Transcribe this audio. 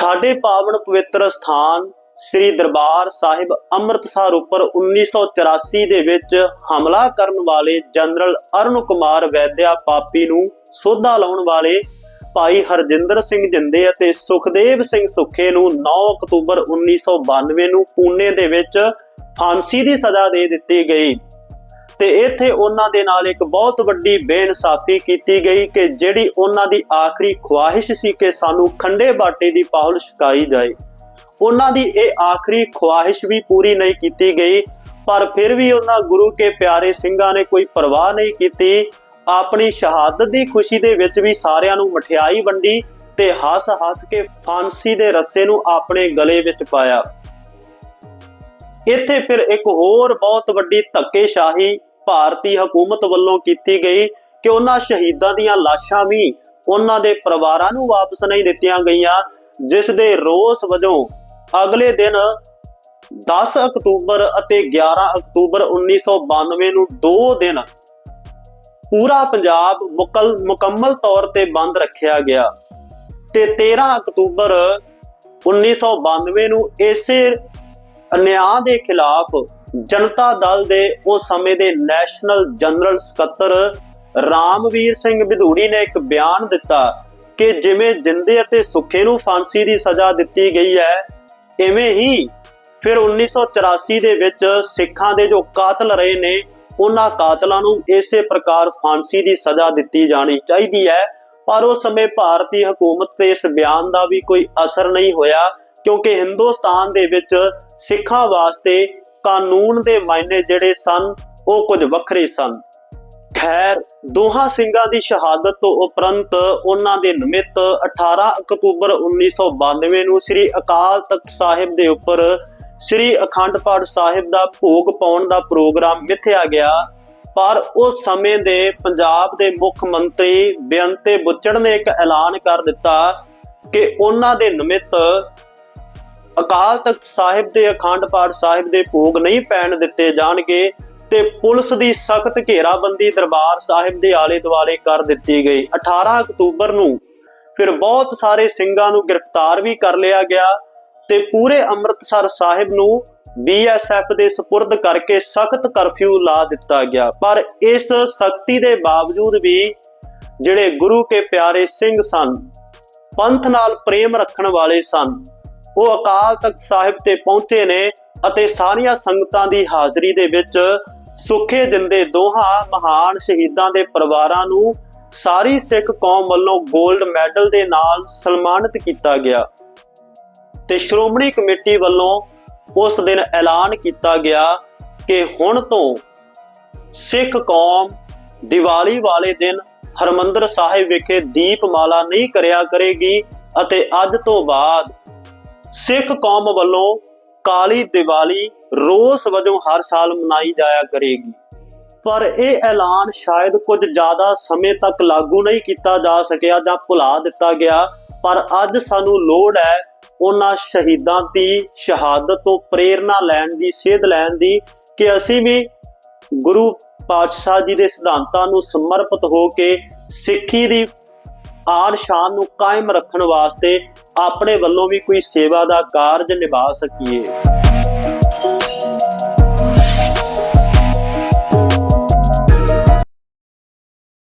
ਸਾਡੇ ਪਾਵਨ ਪਵਿੱਤਰ ਸਥਾਨ ਸ੍ਰੀ ਦਰਬਾਰ ਸਾਹਿਬ ਅੰਮ੍ਰਿਤਸਰ ਉੱਪਰ 1984 ਦੇ ਵਿੱਚ ਹਮਲਾ ਕਰਨ ਵਾਲੇ ਜਨਰਲ ਅਰੁਣ ਕੁਮਾਰ ਵੈਦਿਆ ਪਾਪੀ ਨੂੰ ਸੋਧਾ ਲਾਉਣ ਵਾਲੇ ਭਾਈ ਹਰਜਿੰਦਰ ਸਿੰਘ ਜਿੰਦੇ ਅਤੇ ਸੁਖਦੇਵ ਸਿੰਘ ਸੁੱਖੇ ਨੂੰ 9 ਅਕਤੂਬਰ 1992 ਨੂੰ ਪੂਨੇ ਦੇ ਵਿੱਚ ਫਾਂਸੀ ਦੀ ਸਜ਼ਾ ਦੇ ਦਿੱਤੀ ਗਈ। ਤੇ ਇੱਥੇ ਉਹਨਾਂ ਦੇ ਨਾਲ ਇੱਕ ਬਹੁਤ ਵੱਡੀ ਬੇਇਨਸਾਫੀ ਕੀਤੀ ਗਈ ਕਿ ਜਿਹੜੀ ਉਹਨਾਂ ਦੀ ਆਖਰੀ ਖੁਆਇਸ਼ ਸੀ ਕਿ ਸਾਨੂੰ ਖੰਡੇ ਬਾਟੇ ਦੀ ਪਾਹੁਲ ਛਕਾਈ ਜਾਏ। ਉਹਨਾਂ ਦੀ ਇਹ ਆਖਰੀ ਖੁਆਇਸ਼ ਵੀ ਪੂਰੀ ਨਹੀਂ ਕੀਤੀ ਗਈ, ਪਰ ਫਿਰ ਵੀ ਉਹਨਾਂ ਗੁਰੂ ਕੇ ਪਿਆਰੇ ਸਿੰਘਾਂ ਨੇ ਕੋਈ ਪਰਵਾਹ ਨਹੀਂ ਕੀਤੀ। ਆਪਣੀ ਸ਼ਹਾਦਤ ਦੀ ਖੁਸ਼ੀ ਦੇ ਵਿੱਚ ਵੀ ਸਾਰਿਆਂ ਨੂੰ ਮਠਿਆਈ ਵੰਡੀ ਤੇ ਹੱਸ-ਹੱਸ ਕੇ ਫਾਂਸੀ ਦੇ ਰੱਸੇ ਨੂੰ ਆਪਣੇ ਗਲੇ ਵਿੱਚ ਪਾਇਆ। ਇੱਥੇ ਫਿਰ ਇੱਕ ਹੋਰ ਬਹੁਤ ਵੱਡੀ ਧੱਕੇਸ਼ਾਹੀ ਭਾਰਤੀ ਹਕੂਮਤ ਵੱਲੋਂ ਕੀਤੀ ਗਈ ਕਿ ਉਹਨਾਂ ਸ਼ਹੀਦਾਂ ਦੀਆਂ ਲਾਸ਼ਾਂ ਵੀ ਉਹਨਾਂ ਦੇ ਪਰਿਵਾਰਾਂ ਨੂੰ ਵਾਪਸ ਨਹੀਂ ਦਿੱਤੀਆਂ ਗਈਆਂ, ਜਿਸ ਦੇ ਰੋਸ ਵਜੋਂ ਅਗਲੇ ਦਿਨ 10 ਅਕਤੂਬਰ ਅਤੇ 11 ਅਕਤੂਬਰ 1992 ਨੂੰ ਦੋ ਦਿਨ ਪੂਰਾ ਪੰਜਾਬ ਮੁਕਲ, ਮੁਕੰਮਲ ਤੌਰ ਤੇ ਬੰਦ ਰੱਖਿਆ ਗਿਆ ਤੇ 13 ਅਕਤੂਬਰ 1992 ਨੂੰ ਇਸੇ ਅਨਿਆਂ ਦੇ ਖਿਲਾਫ ਜਨਤਾ ਦਲ ਦੇ ਉਸ ਸਮੇਂ ਦੇ ਨੈਸ਼ਨਲ ਜਨਰਲ ਸਕੱਤਰ ਰਾਮਵੀਰ ਸਿੰਘ ਵਿਧੂੜੀ ਨੇ ਇੱਕ ਬਿਆਨ ਦਿੱਤਾ ਕਿ ਜਿਵੇਂ ਜਿੰਦੇ ਅਤੇ ਸੁੱਖੇ ਨੂੰ ਫਾਂਸੀ ਦੀ ਸਜ਼ਾ ਦਿੱਤੀ ਗਈ ਹੈ, ਇਵੇਂ ਹੀ ਫਿਰ 1984 ਦੇ ਵਿੱਚ ਸਿੱਖਾਂ ਦੇ ਜੋ ਕਾਤਲ ਰਹੇ ਨੇ, ਉਹਨਾਂ ਕਾਤਲਾਂ ਨੂੰ ਇਸੇ ਪ੍ਰਕਾਰ ਫਾਂਸੀ ਦੀ ਸਜ਼ਾ ਦਿੱਤੀ ਜਾਣੀ ਚਾਹੀਦੀ ਹੈ। ਪਰ ਉਸ ਸਮੇਂ ਭਾਰਤੀ ਹਕੂਮਤ ਤੇ ਇਸ ਬਿਆਨ ਦਾ ਵੀ ਕੋਈ ਅਸਰ ਨਹੀਂ ਹੋਇਆ, ਕਿਉਂਕਿ ਹਿੰਦੁਸਤਾਨ ਦੇ ਵਿੱਚ ਸਿੱਖਾਂ ਵਾਸਤੇ ਕਾਨੂੰਨ ਦੇ ਮਾਇਨੇ ਜਿਹੜੇ ਸਨ, ਉਹ ਕੁਝ ਵੱਖਰੇ ਸਨ। ਖੈਰ, ਦੋਹਾਂ ਸਿੰਘਾਂ ਦੀ ਸ਼ਹਾਦਤ ਤੋਂ ਉਪਰੰਤ ਉਹਨਾਂ ਦੇ ਨਿਮਿਤ 18 ਅਕਤੂਬਰ 1992 ਨੂੰ ਸ੍ਰੀ ਅਕਾਲ ਤਖਤ ਸਾਹਿਬ ਦੇ ਉੱਪਰ ਸ੍ਰੀ ਅਖੰਡ ਪਾਠ ਸਾਹਿਬ ਦਾ ਭੋਗ ਪਾਉਣ ਦਾ ਪ੍ਰੋਗਰਾਮ ਮਿੱਥਿਆ ਗਿਆ। ਪਰ ਉਸ ਸਮੇਂ ਦੇ ਪੰਜਾਬ ਦੇ ਮੁੱਖ ਮੰਤਰੀ ਬੇਅੰਤੇ ਬੁੱਚੜ ਨੇ ਇੱਕ ਐਲਾਨ ਕਰ ਦਿੱਤਾ ਕਿ ਉਹਨਾਂ ਦੇ ਨਿਮਿਤ ਅਕਾਲ ਤਖਤ ਸਾਹਿਬ ਦੇ ਅਖੰਡ ਪਾਠ ਸਾਹਿਬ ਦੇ ਭੋਗ ਨਹੀਂ ਪੈਣ ਦਿੱਤੇ ਜਾਣਗੇ ਤੇ ਪੁਲਿਸ ਦੀ ਸਖਤ ਘੇਰਾਬੰਦੀ ਦਰਬਾਰ ਸਾਹਿਬ ਦੇ ਆਲੇ ਦੁਆਲੇ ਕਰ ਦਿੱਤੀ ਗਈ। 18 ਅਕਤੂਬਰ ਨੂੰ ਫਿਰ ਬਹੁਤ ਸਾਰੇ ਸਿੰਘਾਂ ਨੂੰ ਗ੍ਰਿਫਤਾਰ ਵੀ ਕਰ ਲਿਆ ਗਿਆ ਤੇ ਪੂਰੇ ਅੰਮ੍ਰਿਤਸਰ ਸਾਹਿਬ ਨੂੰ ਬੀਐਸਐਫ ਦੇ ਸਪੁਰਦ ਕਰਕੇ ਸਖਤ ਕਰਫਿਊ ਲਾ ਦਿੱਤਾ ਗਿਆ। ਪਰ ਇਸ ਸਖਤੀ ਦੇ ਬਾਵਜੂਦ ਵੀ ਜਿਹੜੇ ਗੁਰੂ ਕੇ ਪਿਆਰੇ ਸਿੰਘ ਸਨ, ਪੰਥ ਨਾਲ ਪ੍ਰੇਮ ਰੱਖਣ ਵਾਲੇ ਸਨ ਉਹ ਅਕਾਲ ਤਖਤ ਸਾਹਿਬ ਤੇ ਪਹੁੰਚੇ ਨੇ ਅਤੇ ਸਾਰੀਆਂ ਸੰਗਤਾਂ ਦੀ ਹਾਜ਼ਰੀ ਦੇ ਵਿੱਚ ਸੁੱਖੇ ਜਿੰਦੇ ਦੋਹਾਂ ਮਹਾਨ ਸ਼ਹੀਦਾਂ ਦੇ ਪਰਿਵਾਰਾਂ ਨੂੰ ਸਾਰੀ ਸਿੱਖ ਕੌਮ ਵੱਲੋਂ 골ਡ ਮੈਡਲ ਦੇ ਨਾਲ ਸਨਮਾਨਿਤ ਕੀਤਾ ਗਿਆ ਤੇ ਸ਼੍ਰੋਮਣੀ ਕਮੇਟੀ ਵੱਲੋਂ ਉਸ ਦਿਨ ਐਲਾਨ ਕੀਤਾ ਗਿਆ ਕਿ ਹੁਣ ਤੋਂ ਸਿੱਖ ਕੌਮ ਦੀਵਾਲੀ ਵਾਲੇ ਦਿਨ ਹਰਮੰਦਰ ਸਾਹਿਬ ਵਿਖੇ ਦੀਪਮਾਲਾ ਨਹੀਂ ਕਰਿਆ ਕਰੇਗੀ ਅਤੇ ਅੱਜ ਤੋਂ ਬਾਅਦ ਸਿੱਖ ਕੌਮ ਵੱਲੋਂ ਕਾਲੀ ਦੀਵਾਲੀ ਰੋਸ ਵਜੋਂ ਹਰ ਸਾਲ ਮਨਾਈ ਜਾਇਆ ਕਰੇਗੀ। ਪਰ ਇਹ ਐਲਾਨ ਸ਼ਾਇਦ ਕੁਝ ਜ਼ਿਆਦਾ ਸਮੇਂ ਤੱਕ ਲਾਗੂ ਨਹੀਂ ਕੀਤਾ ਜਾ ਸਕਿਆ ਜਾਂ ਭੁਲਾ ਦਿੱਤਾ ਗਿਆ, ਪਰ ਅੱਜ ਸਾਨੂੰ ਲੋੜ ਹੈ ਉਹਨਾਂ ਸ਼ਹੀਦਾਂ ਦੀ ਸ਼ਹਾਦਤ ਤੋਂ ਪ੍ਰੇਰਣਾ ਲੈਣ ਦੀ, ਸੇਧ ਲੈਣ ਦੀ ਕਿ ਅਸੀਂ ਵੀ ਗੁਰੂ ਪਾਤਸ਼ਾਹ ਜੀ ਦੇ ਸਿਧਾਂਤਾਂ ਨੂੰ ਸਮਰਪਿਤ ਹੋ ਕੇ ਸਿੱਖੀ ਦੀ ਆਨ ਸ਼ਾਨ ਨੂੰ ਕਾਇਮ ਰੱਖਣ ਵਾਸਤੇ ਆਪਣੇ ਵੱਲੋਂ ਵੀ ਕੋਈ ਸੇਵਾ ਦਾ ਕਾਰਜ ਨਿਭਾ ਸਕੀਏ।